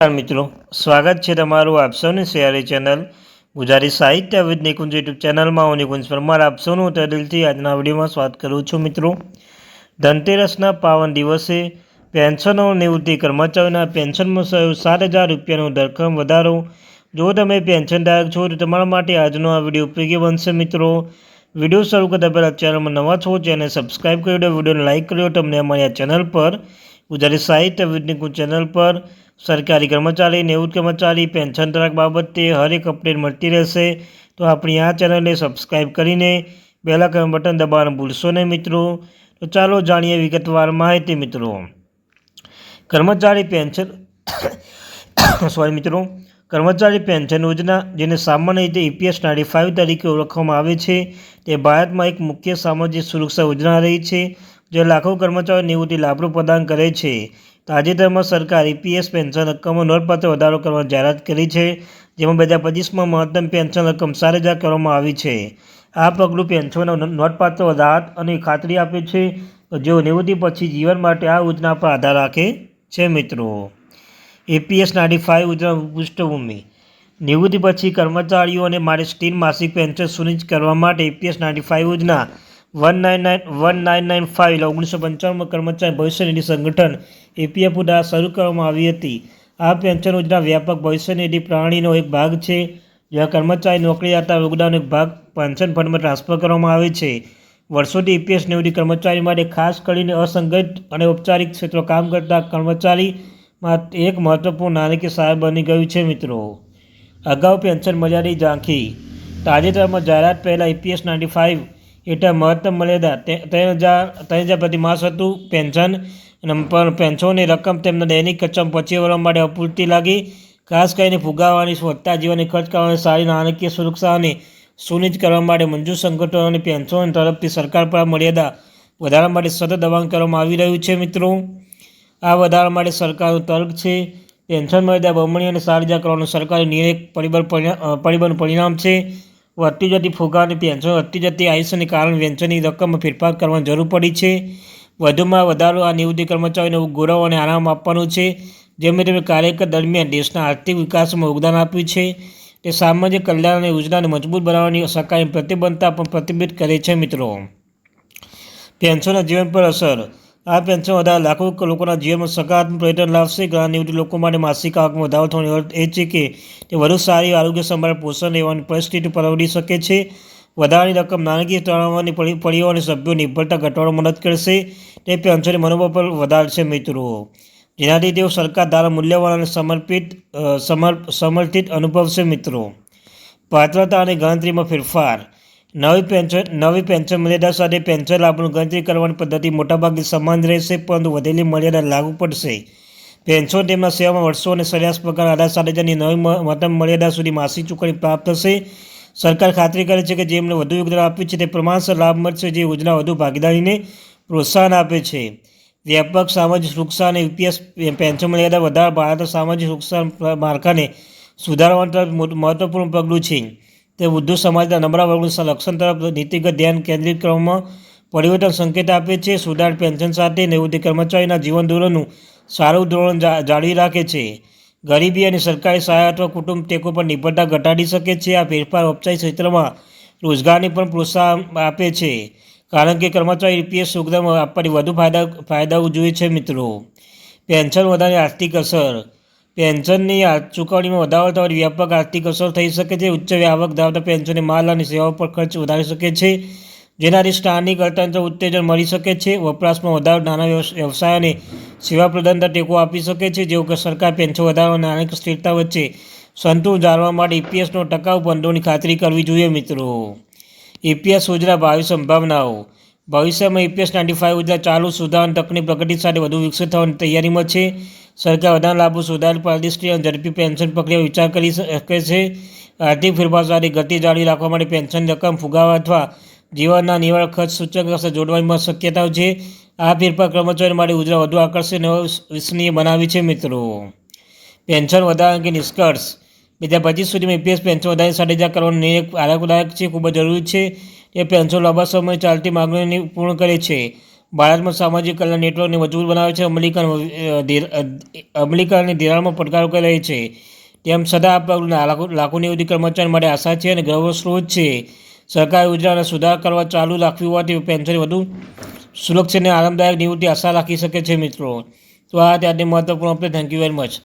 મિત્રો, સ્વાગત છે તમારું આપ સૌની શેરી ચેનલ ગુજરાતી સાહિત્ય વિદ નિકુંજ યુટ્યુબ ચેનલમાં. હું નિકુંજ પરમાર, આપ સૌનું દિલથી આજના વિડીયોમાં સ્વાગત કરું છું મિત્રો. ધનતેરસના પાવન દિવસે પેન્શનો નિવૃત્તિ કર્મચારીઓના પેન્શનમાં સાત હજાર રૂપિયાનો ધરખમ વધારો. જો તમે પેન્શનદાયક છો, તો તમારા માટે આજનો આ વીડિયો ઉપયોગી બનશે મિત્રો. વીડિયો શરૂ કરતા પહેલાં ચેનલમાં નવા છો ચેનલ સબસ્ક્રાઈબ કરી દો, વિડીયોને લાઇક કર્યો તમને અમારી આ ચેનલ પર ગુજરાતી સાહિત્ય વિદ નિકુંજ ચેનલ પર સરકારી કર્મચારી નિવૃત્ત કર્મચારી, પેન્શન ધરાક બાબતે હરેક અપડેટ મળતી રહેશે. તો આપણી આ ચેનલને સબસ્ક્રાઈબ કરીને પહેલાં કમ બટન દબાવવાનું ભૂલશો નહીં મિત્રો. તો ચાલો જાણીએ વિગતવાર માહિતી મિત્રો. કર્મચારી પેન્શન સોરી મિત્રો. કર્મચારી પેન્શન યોજના, જેને સામાન્ય રીતે ઈપીએસ નાઇન્ટી ફાઇવ તરીકે ઓળખવામાં આવે છે, તે ભારતમાં એક મુખ્ય સામાજિક સુરક્ષા યોજના રહી છે, જે લાખો કર્મચારીઓ નિવૃત્તિ લાભો પ્રદાન કરે છે. તાજેતરમાં સરકાર ઈપીએસ પેન્શન રકમમાં નોંધપાત્ર વધારો કરવાની જાહેરાત કરી છે, જેમાં બે હજાર પચીસમાં મહત્તમ પેન્શન રકમ સાત હજાર કરવામાં આવી છે. આ પગલું પેન્શનનો નોંધપાત્ર વધાર અને ખાતરી આપે છે. જેઓ નિવૃત્તિ પછી જીવન માટે આ યોજના પર આધાર રાખે છે, મિત્રો. એપીએસ નાઇન્ટી ફાઇવ યોજના પૃષ્ઠભૂમિ. નિવૃત્તિ પછી કર્મચારીઓ અને માટે સ્ટીન માસિક પેન્શન સુનિશ્ચિત કરવા માટે એપીએસ નાઇન્ટી ફાઇવ યોજના one nine nine, one nine nine five ઓગણીસો પંચાણુંમાં કર્મચારી ભવિષ્ય નિધિ સંગઠન એપીએફ દ્વારા શરૂ કરવામાં આવી હતી. આ પેન્શન યોજના વ્યાપક ભવિષ્ય નિધિ પ્રણાલીનો એક ભાગ છે. જ્યાં કર્મચારી, નોકરી આપતા યોગદાનનો એક ભાગ પેન્શન ફંડમાં ટ્રાન્સફર કરવામાં આવે છે. વર્ષોથી ઈપીએસ નિવૃત્તિ કર્મચારી માટે ખાસ કરીને અસંગઠિત અને ઔપચારિક ક્ષેત્રો કામ કરતા કર્મચારીમાં એક મહત્વપૂર્ણ નાણાકીય સહાય બની ગયું છે, મિત્રો. અગાઉ પેન્શન મર્યાદી ઝાંખી તાજેતરમાં જાહેરાત પહેલાં ઈપીએસ નાઇન્ટી ફાઇવ હેઠળ મહત્તમ મર્યાદા ત્રણ હજાર ત્રણ હજાર પ્રતિ માસ હતું. પેન્શન પણ પેન્શનની રકમ તેમના દૈનિક ખર્ચમાં પચી વર્ષ માટે અપૂરતી લાગી. ખાસ કરીને ફુગાવાની સ્વચ્છતા જીવનની ખર્ચ કરવાની સારી નાણાકીય સુરક્ષા અને સુનિશ્ચિત કરવા માટે મંજૂર સંગઠનોની પેન્શન તરફથી સરકાર પર મર્યાદા વધારા માટે સતત દબાણ કરવામાં આવી રહ્યું છે મિત્રો. આ વધારા માટે સરકારનું તર્ક છે. પેન્શન મર્યાદા બમણી અને સારી હજાર કરવાનું સરકારી નિર્ણય પરિબળ પરિબળનું પરિણામ છે. વધતી જતી ફુગાવાની પેન્શન, વધતી જતી આયુષ્યને કારણે પેન્શનની રકમમાં ફેરફાર કરવાની જરૂર પડી છે. વધુમાં વધારો આ નિવૃત્તિ કર્મચારીઓને ગૌરવ અને આરામ આપવાનું છે. જેમણે તેમણે કાર્યકર દરમિયાન દેશના આર્થિક વિકાસમાં યોગદાન આપ્યું છે. તે સામાજિક કલ્યાણ અને યોજનાને મજબૂત બનાવવાની શકાય પ્રતિબદ્ધતા પણ પ્રતિબિંબિત કરે છે મિત્રો. પેન્શનના જીવન પર અસર. આ પેન્શન વધારે લાખો લોકોના જીવનમાં સકારાત્મક પરિવર્તન લાવશે. ઘણા નિવૃત્ત લોકો માટે માસિક આવકમાં વધારો થવાનો અર્થ એ છે કે તે વધુ સારી આરોગ્ય સંભાળ, પોષણ લેવાની પરિસ્થિતિ પરવડી શકે છે. વધારાની રકમ નાણાકીય તણાવની પડીઓ અને સભ્યો નિર્ભરતા ઘટાડવા મદદ કરશે. તે પેન્શનની મનોબળ પર વધારશે મિત્રો. જેનાથી તેઓ સરકાર દ્વારા મૂલ્યવાન અને સમર્પિત સમર્થિત અનુભવશે મિત્રો. પાત્રતા અને ગણતરીમાં ફેરફાર. નવી પેન્શન નવી પેન્શન મર્યાદા સાથે પેન્શન લાભની ગણતરી કરવાની પદ્ધતિ મોટાભાગે સમાન રહેશે, પરંતુ વધેલી મર્યાદા લાગુ પડશે. પેન્શન તેમના સેવામાં વર્ષો અને સરેરાશ પ્રકાર આધાર સાથે તેની નવી મહત્તમ મર્યાદા સુધી માસિક ચૂકવણી પ્રાપ્ત થશે. સરકાર ખાતરી કરે છે કે જેમને વધુ યોગદાન આપ્યું છે તે પ્રમાણસર લાભ મળશે, જે યોજના વધુ ભાગીદારીને પ્રોત્સાહન આપે છે. વ્યાપક સામાજિક સુરક્ષા અને યુપીએસ પેન્શન મર્યાદા વધારા ભારત સામાજિક સુરક્ષા માળખાને સુધારવા તરફ મહત્વપૂર્ણ પગલું છે. તે વૃદ્ધ સમાજના નબળા વર્ગનું લક્ષણ તરફ નીતિગત ધ્યાન કેન્દ્રિત કરવામાં પરિવર્તન સંકેત આપે છે. સુધાર પેન્શન સાથે નિવૃત્તિ કર્મચારીના જીવન ધોરણનું સારું ધોરણ જાળવી રાખે છે. ગરીબી અને સરકારી સહાય અથવા કુટુંબ ટેકો પર નિર્ભરતા ઘટાડી શકે છે. આ ફેરફાર ઔપચારિક ક્ષેત્રમાં રોજગારને પણ પ્રોત્સાહન આપે છે. કારણ કે કર્મચારી ઈપીએસ સુવિધા આપવાની વધુ ફાયદા, ફાયદાઓ જોઈએ છે મિત્રો. પેન્શન વધારે આર્થિક અસર. પેન્શનની ચૂકવણીમાં વધારો થવાની વ્યાપક આર્થિક અસર થઈ શકે છે. ઉચ્ચ આવક ધરાવતા પેન્શનને માલ અને સેવાઓ પર ખર્ચ વધારી શકે છે. જેનાથી સ્થાનિક અર્થતંત્ર ઉત્તેજન મળી શકે છે. વપરાશમાં વધારો, નાના વ્યવસાય અને સેવા પ્રદાનતા ટેકો આપી શકે છે. જેવું કે સરકાર પેન્શન વધારો અને આર્થિક સ્થિરતા વચ્ચે સંતુલન જાળવવા માટે ઈપીએસનો ટકાઉ ભંડોળની ખાતરી કરવી જોઈએ મિત્રો. ઈપીએસ યોજના ભાવિ સંભાવનાઓ. ભવિષ્યમાં ઈપીએસ નાઇન્ટી ફાઇવ યોજના ચાલુ સુધારણ તકની પ્રગતિ સાથે વધુ વિકસિત થવાની તૈયારીમાં છે. સરકાર વધારા લાભો સુધારેલ પારદર્શી અને ઝડપી પેન્શન પ્રક્રિયા વિચાર કરી શકે છે. આર્થિક ફેરફાર સાથે ગતિ જાળવી રાખવા માટે પેન્શન રકમ ફુગાવા અથવા જીવનના નિવારણ ખર્ચ સૂચક જોડવાની શક્યતાઓ છે. આ ફેરફાર કર્મચારીઓ માટે ઉજરા વધુ આકર્ષક અને વિશ્વસનીય બનાવી છે મિત્રો. પેન્શન વધારા કે નિષ્કર્ષ. બે હજાર પચીસ સુધીમાં એપીએસ પેન્શન વધારે સાત હજાર કરવાનો નિર્ણય આરામદાયક છે ખૂબ જ જરૂરી છે. એ પેન્શન લાંબા સમય ચાલતી માગણીઓને પૂર્ણ કરે છે. ભારતમાં સામાજિક કલ્યાણ નેટવર્કને મજબૂત બનાવે છે અમલીકરણ અ, અમલીકરણ અને ધિરાણમાં પડકારો કરી રહી છે. તેમ છતાં આ પગલું લાખો અવધિ કર્મચારી માટે આશા છે અને ગૌરવ સ્ત્રોત છે. સરકારે યોજનાને સુધાર કરવા ચાલુ રાખવી હોવાથી પેન્શન વધુ સુરક્ષિત અને આરામદાયક નિવૃત્તિ આશા રાખી શકે છે મિત્રો. તો આ ત્યારની મહત્વપૂર્ણ update thank you very much